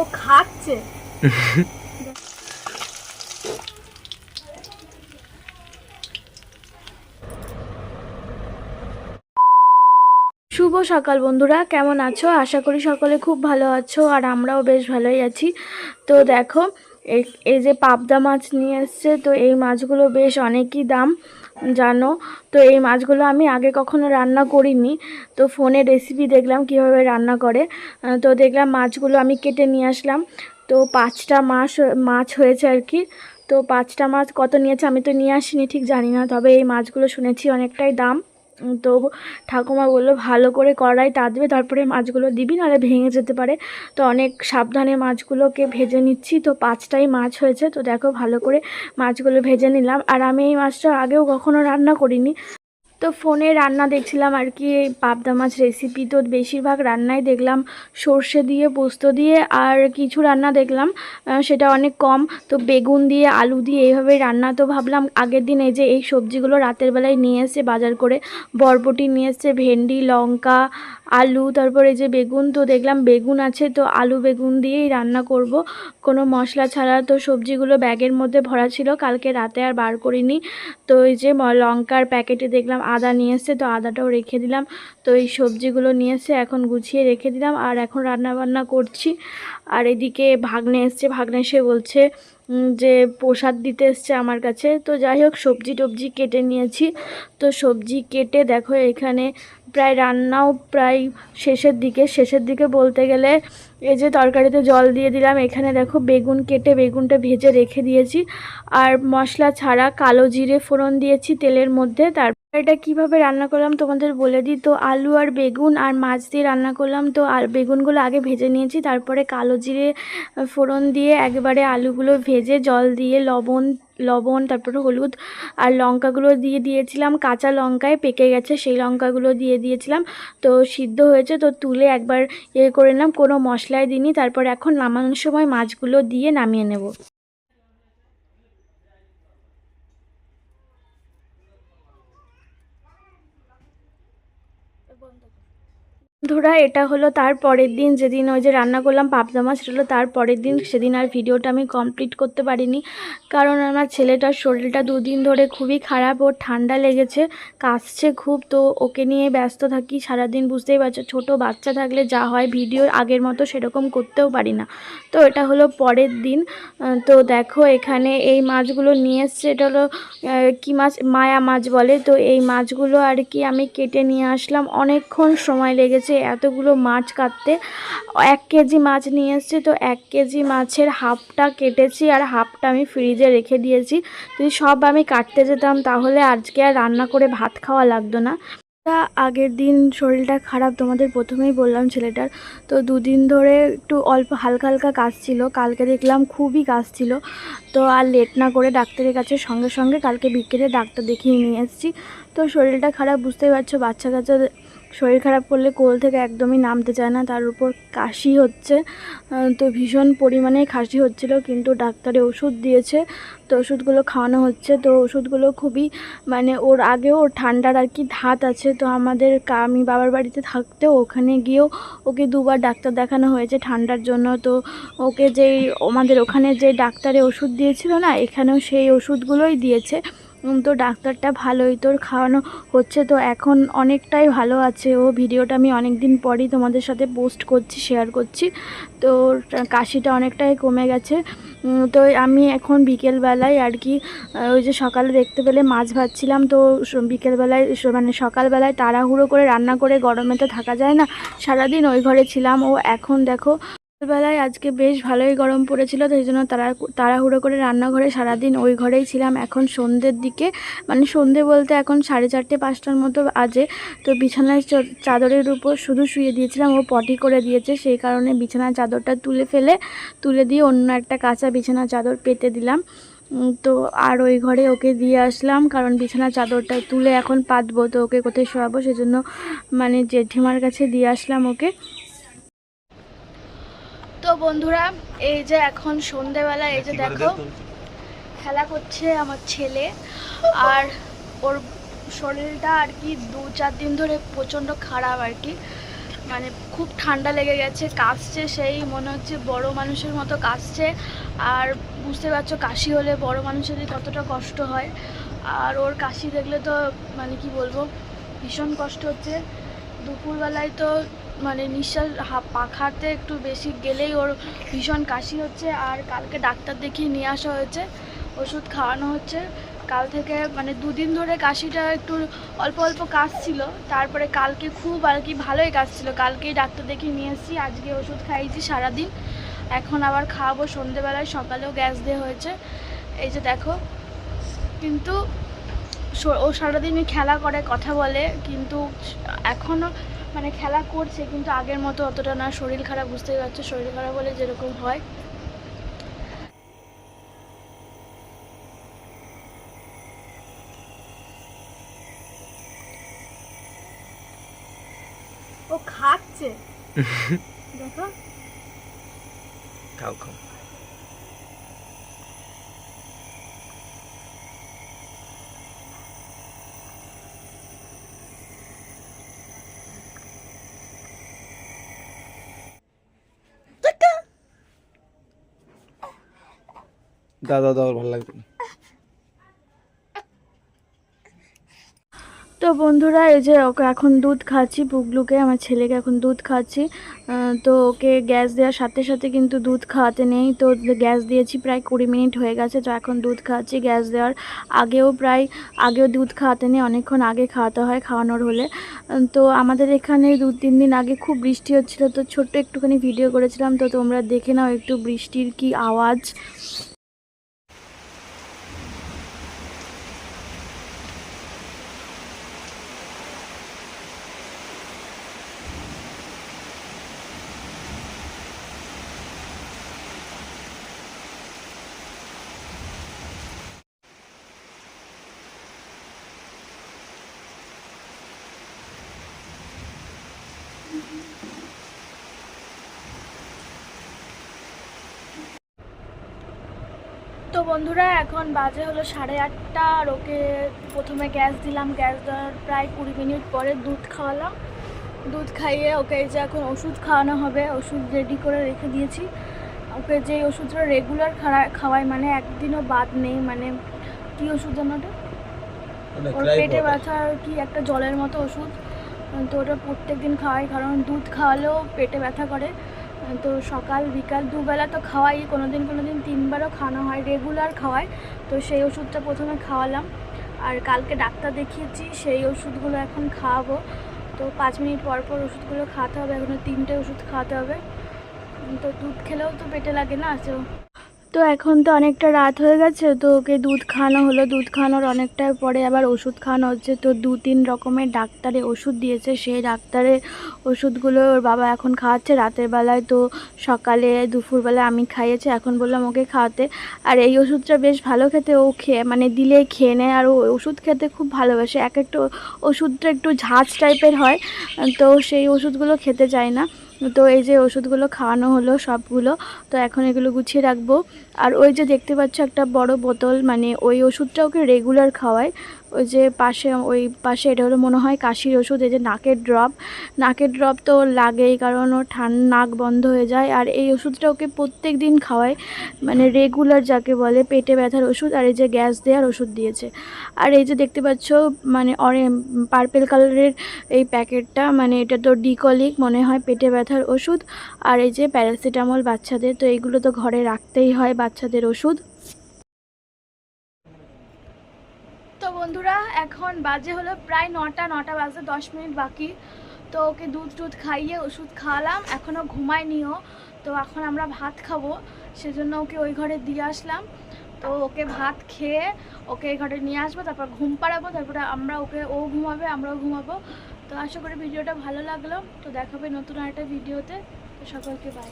ও খাচ্ছে। শুভ সকাল বন্ধুরা, কেমন আছো? আশা করি সকলে খুব ভালো আছো আর আমরাও বেশ ভালোই আছি। তো দেখো, এই যে পাবদা মাছ নিয়ে এসছে, তো এই মাছগুলো বেশ অনেকই দাম। জানো? তো এই মাছগুলো আমি আগে কখনো রান্না করিনি। তো ফোনে রেসিপি দেখলাম কীভাবে রান্না করে। তো দেখলাম মাছগুলো আমি কেটে নিয়ে আসলাম। তো পাঁচটা মাছ মাছ হয়েছে আর কি। তো পাঁচটা মাছ কত নিয়েছে আমি তো নিয়ে আসিনি, ঠিক জানি না। তবে এই মাছগুলো শুনেছি অনেকটাই দাম। তো ঠাকুমা বলল, ভালো করে কড়াই তাঁতবে তারপরে মাছগুলো দিবি, নাহলে ভেঙে যেতে পারে। তো অনেক সাবধানে মাছগুলোকে ভেজে নিচ্ছি। তো পাঁচটাই মাছ হয়েছে, তো দেখো ভালো করে মাছগুলো ভেজে নিলাম। আর আমি এই মাছটা আগেও কখনো রান্না করিনি। তো ফোনে রান্না দেখছিলাম আর কি পাবদা মাছ রেসিপি তো বেশিরভাগ রান্নাই দেখলাম, সর্ষে দিয়ে, পোস্ত দিয়ে আর কিছু রান্না দেখলাম সেটা অনেক কম। তো বেগুন দিয়ে, আলু দিয়ে এইভাবে রান্না তো ভাবলাম, আগের দিন এই যে এই সবজিগুলো রাতের বেলায় নিয়ে এসে বাজার করে বরবটি নিয়ে এসছে, ভেন্ডি, লঙ্কা, আলু, তারপরে এই যে বেগুন তো দেখলাম বেগুন আছে, তো আলু বেগুন দিয়েই রান্না করব। কোনো মশলা ছাড়া তো সবজিগুলো ব্যাগের মধ্যে ভরা ছিল, কালকে রাতে আর বার করিনি। তো এই যে লঙ্কার প্যাকেটে দেখলাম আদা নিয়ে এসছে, তো আদাটাও রেখে দিলাম। তো এই সবজিগুলো নিয়ে এসে এখন গুছিয়ে রেখে দিলাম। আর এখন রান্না বান্না করছি। আর এদিকে ভাগ্নে এসছে, ভাগ্নে এসে বলছে যে প্রসাদ দিতে এসছে আমার কাছে। তো যাই হোক, সবজি টবজি কেটে নিয়েছি। তো সবজি কেটে দেখো এখানে প্রায় রান্নাও প্রায় শেষের দিকে। শেষের দিকে বলতে গেলে এই যে তরকারিতে জল দিয়ে দিলাম, এখানে দেখো বেগুন কেটে বেগুনটা ভেজে রেখে দিয়েছি। আর মশলা ছাড়া কালো জিরে ফোড়ন দিয়েছি তেলের মধ্যে। তারপর এটা কীভাবে রান্না করলাম তোমাদের বলে দিই। তো আলু আর বেগুন আর মাছ দিয়ে রান্না করলাম। তো আর বেগুনগুলো আগে ভেজে নিয়েছি, তারপরে কালো জিরে ফোড়ন দিয়ে একবারে আলুগুলো ভেজে জল দিয়ে লবণ লবণ, তারপরে হলুদ আর লঙ্কাগুলো দিয়ে দিয়েছিলাম। কাঁচা লঙ্কায় পেকে গেছে, সেই লঙ্কাগুলো দিয়ে দিয়েছিলাম। তো সিদ্ধ হয়েছে, তো তুলে একবার ইয়ে করে নিলাম। কোনো মশলায় দিইনি, তারপর এখন নামানোর সময় মাছগুলো দিয়ে নামিয়ে নেব। বন্ধুরা, এটা হলো তার পরের দিন। যেদিন ওই যে রান্না করলাম পাবদা মাছ সেটা হলো তার পরের দিন। সেদিন আর ভিডিওটা আমি কমপ্লিট করতে পারিনি। কারণ আমার ছেলেটার শরীরটা দুদিন ধরে খুবই খারাপ, ওর ঠান্ডা লেগেছে, কাশছে খুব। তো ওকে নিয়ে ব্যস্ত থাকি সারাদিন, বুঝতেই পারছ। ছোট বাচ্চা থাকলে যা হয় ভিডিও আগের মতো সেরকম করতেও পারি না। তো এটা হলো পরের দিন। তো দেখো, এখানে এই মাছগুলো নিয়ে এসছে। এটা হলো কী মাছ? মায়া মাছ বলে। তো এই মাছগুলো আর কি আমি কেটে নিয়ে আসলাম। অনেকক্ষণ সময় লেগেছে। এতগুলো মাছ কাটতে। এক কেজি মাছ নিয়ে এসছে, তো এক কেজি মাছের হাফটা কেটেছি আর হাফটা আমি ফ্রিজে রেখে দিয়েছি। যদি সব আমি কাটতে যেতাম, তাহলে আজকে আর রান্না করে ভাত খাওয়া লাগতো না। আগের দিন শরীরটা খারাপ, তোমাদের প্রথমেই বললাম ছেলেটার। তো দুদিন ধরে একটু অল্প হালকা হালকা কাজ ছিল, কালকে দেখলাম খুবই কাজ ছিল। তো আর লেট না করে ডাক্তারের কাছে সঙ্গে সঙ্গে কালকে বিকেলে ডাক্তার দেখিয়ে নিয়ে এসেছি। তো শরীরটা খারাপ, বুঝতেই পারছ, বাচ্চা কাচ্চা শরীর খারাপ করলে কোল থেকে একদমই নামতে চায় না, তার উপর কাশি হচ্ছে। তো ভীষণ পরিমাণে কাশি হচ্ছিল, কিন্তু ডাক্তারে ওষুধ দিয়েছে, তো ওষুধগুলো খাওয়ানো হচ্ছে। তো ওষুধগুলো খুবই মানে ওর আগেও ওর ঠান্ডার আর কি ধাত আছে, তো আমাদের আমি বাবার বাড়িতে থাকতেও ওখানে গিয়েও ওকে দুবার ডাক্তার দেখানো হয়েছে ঠান্ডার জন্য। তো ওকে যেই, আমাদের ওখানে যে ডাক্তারে ওষুধ দিয়েছিল না, এখানেও সেই ওষুধগুলোই দিয়েছে। তো ডাক্তারটা ভালোই, তোর খাওয়ানো হচ্ছে তো এখন অনেকটাই ভালো আছে। ও ভিডিওটা আমি অনেক দিন পরই তোমাদের সাথে পোস্ট করছি শেয়ার করছি। তো কাশিটা অনেকটাই কমে গেছে। তো আমি এখন বিকেলবেলায় আর কি ওই যে সকালে দেখতে পেলে মাছ ভাজছিলাম, তো বিকেলবেলায় মানে সকালবেলায় তাড়াহুড়ো করে রান্না করে গরমে তো থাকা যায় না। সারাদিন ওই ঘরে ছিলাম। ও এখন দেখো বেলায় আজকে বেশ ভালোই গরম পড়েছিল তো সেই জন্য তাড়া তাড়াহুড়ো করে রান্নাঘরে সারাদিন ওই ঘরেই ছিলাম। এখন সন্ধ্যের দিকে মানে সন্ধে বলতে এখন সাড়ে চারটে, পাঁচটার মতো আজে তো বিছানার চাদরের উপর শুধু শুয়ে দিয়েছিলাম, ও পটি করে দিয়েছে, সেই কারণে বিছানার চাদরটা তুলে ফেলে, তুলে দিয়ে অন্য একটা কাঁচা বিছানার চাদর পেতে দিলাম। তো আর ওই ঘরে ওকে দিয়ে আসলাম, কারণ বিছানার চাদরটা তুলে এখন পাতবো, তো ওকে কোথায় শোয়াবো, সেজন্য মানে জেঠিমার কাছে দিয়ে আসলাম ওকে। বন্ধুরা এই যে এখন সন্ধেবেলা এই যে দেখো খেলা করছে আমার ছেলে। আর ওর শরীরটা আর কি দু চার দিন ধরে প্রচণ্ড খারাপ আর কি। মানে খুব ঠান্ডা লেগে গেছে কাশছে সেই মনে হচ্ছে বড় মানুষের মতো কাশছে। আর বুঝতে পারছ কাশি হলে বড় মানুষের কতটা কষ্ট হয়। আর ওর কাশি দেখলে তো মানে কি বলব ভীষণ কষ্ট হচ্ছে। দুপুরবেলায় তো মানে নিঃশ্বাস পাখাতে একটু বেশি গেলেই ওর ভীষণ কাশি হচ্ছে আর কালকে ডাক্তার দেখিয়ে নিয়ে আসা হয়েছে, ওষুধ খাওয়ানো হচ্ছে। কাল থেকে মানে দুদিন ধরে কাশিটা একটু অল্প অল্প কাশছিল, তারপরে কালকে খুব আর কি ভালোই কাশছিল। কালকেই ডাক্তার দেখিয়ে নিয়ে এসেছি, আজকে ওষুধ খাইয়েছি সারাদিন। এখন আবার খাওয়াবো সন্ধেবেলায়, সকালেও গ্যাস দেওয়া হয়েছে। এই যে দেখো, কিন্তু ও সারাদিনই খেলা করে কথা বলে কিন্তু এখনও মানে খেলা করছে কিন্তু আগের মতো অতটা না। শরীর খারাপ বুঝতেই পারছ? শরীর খারাপ হলে যেরকম হয়। ও খাচ্ছে। দেখো। খাও খাও। দাদা দাদা, ভালো লাগবে। তো বন্ধুরা, এই যে ওকে এখন দুধ খাচ্ছি পুগলুকে আমার ছেলেকে এখন দুধ খাচ্ছি। তো ওকে গ্যাস দেওয়ার সাথে সাথে কিন্তু দুধ খাওয়াতে নেই। তো গ্যাস দিয়েছি প্রায় কুড়ি মিনিট হয়ে গেছে, তো এখন দুধ খাচ্ছি। গ্যাস দেওয়ার আগেও প্রায়, আগেও দুধ খাওয়াতে নেই, অনেকক্ষণ আগে খাওয়াতে হয়, খাওয়ানোর হলে। তো আমাদের এখানে দু তিন দিন আগে খুব বৃষ্টি হচ্ছিল, তো ছোট্ট একটুখানি ভিডিও করেছিলাম, তো তোমরা দেখে নাও একটু বৃষ্টির কি আওয়াজ। বন্ধুরা এখন বাজে হলো সাড়ে আটটা। আর ওকে প্রথমে গ্যাস দিলাম গ্যাস দেওয়ার প্রায় কুড়ি মিনিট পরে দুধ খাওয়ালাম। দুধ খাইয়ে ওকে এই যে এখন ওষুধ খাওয়ানো হবে ওষুধ রেডি করে রেখে দিয়েছি। ওকে যে ওষুধটা রেগুলার খাওয়াই মানে একদিনও বাদ নেই মানে কী ওষুধ যেন ওটা ওর পেটে ব্যথার কি একটা জলের মতো ওষুধ। তো ওটা প্রত্যেক দিন খাওয়াই কারণ দুধ খাওয়ালেও পেটে ব্যথা করে। তো সকাল, বিকাল দুবেলা তো খাওয়াই কোনো দিন কোনো দিন তিনবারও খাওয়ানো হয় রেগুলার খাওয়ায় তো সেই ওষুধটা প্রথমে খাওয়ালাম। আর কালকে ডাক্তার দেখিয়েছি, সেই ওষুধগুলো এখন খাওয়াবো। তো পাঁচ মিনিট পর পর ওষুধগুলো খাওয়াতে হবে এখনও তিনটে ওষুধ খাওয়াতে হবে। তো দুধ খেলেও তো পেটে লাগে না তো তো এখন তো অনেকটা রাত হয়ে গেছে, তো ওকে দুধ খাওয়ানো হলো। দুধ খাওয়ানোর অনেকটা পরে আবার ওষুধ খাওয়ানো হচ্ছে। তো দু তিন রকমের ডাক্তারে ওষুধ দিয়েছে। সেই ডাক্তারের ওষুধগুলো ওর বাবা এখন খাওয়াচ্ছে। রাতের বেলায় তো সকালে দুপুরবেলায় আমি খাইয়েছি। এখন বললাম ওকে খাওয়াতে। আর এই ওষুধটা বেশ ভালো খেতে। ও খেয়ে মানে দিলে খেয়ে নেয়। আর ও ওষুধ খেতে খুব ভালোবাসে। এক একটা ওষুধটা একটু ঝাঁজ টাইপের হয়, তো সেই ওষুধগুলো খেতে চায় না। তো এই যে ওষুধগুলো খাওয়ানো হলো সবগুলো, তো এখন এগুলো গুছিয়ে রাখব। আর ওই যে দেখতে পাচ্ছ একটা বড় বোতল মানে ওই ওষুধটা ওকে রেগুলার খাওয়ায়। ওই যে পাশে, ওই পাশে এটা হলো মনে হয় কাশির ওষুধ, এই যে নাকের ড্রপ নাকের ড্রপ তো লাগেই, কারণ ও ঠান, নাক বন্ধ হয়ে যায়। আর এই ওষুধটা ওকে প্রত্যেক দিন খাওয়ায় মানে রেগুলার যাকে বলে পেটে ব্যথার ওষুধ আর এই যে গ্যাস দেওয়ার ওষুধ দিয়েছে। আর এই যে দেখতে পাচ্ছ মানে অরে পার্পেল কালারের এই প্যাকেটটা মানে এটা তো ডিকলিক মনে হয় পেটে ব্যথার ওষুধ। আর এই যে প্যারাসিটামল বাচ্চাদের, তো এইগুলো তো ঘরে রাখতেই হয় বাচ্চাদের ওষুধ তো বন্ধুরা এখন বাজে হলো প্রায় নটা নটা বাজে, দশ মিনিট বাকি। তো ওকে দুধ টুধ খাইয়ে ওষুধ খাওয়ালাম এখনও ঘুমায়নিও তো এখন আমরা ভাত খাব, সেজন্য ওকে ওই ঘরে দিয়ে আসলাম। তো ওকে ভাত খেয়ে ওকে এই ঘরে নিয়ে আসব, তারপর ঘুম পাড়াবো, তারপরে আমরা ওকে, ও ঘুমাবে, আমরাও ঘুমাবো। তো আশা করি ভিডিওটা ভালো লাগল। তো দেখাবে নতুন আরেকটা ভিডিওতে। তো সকলকে বাই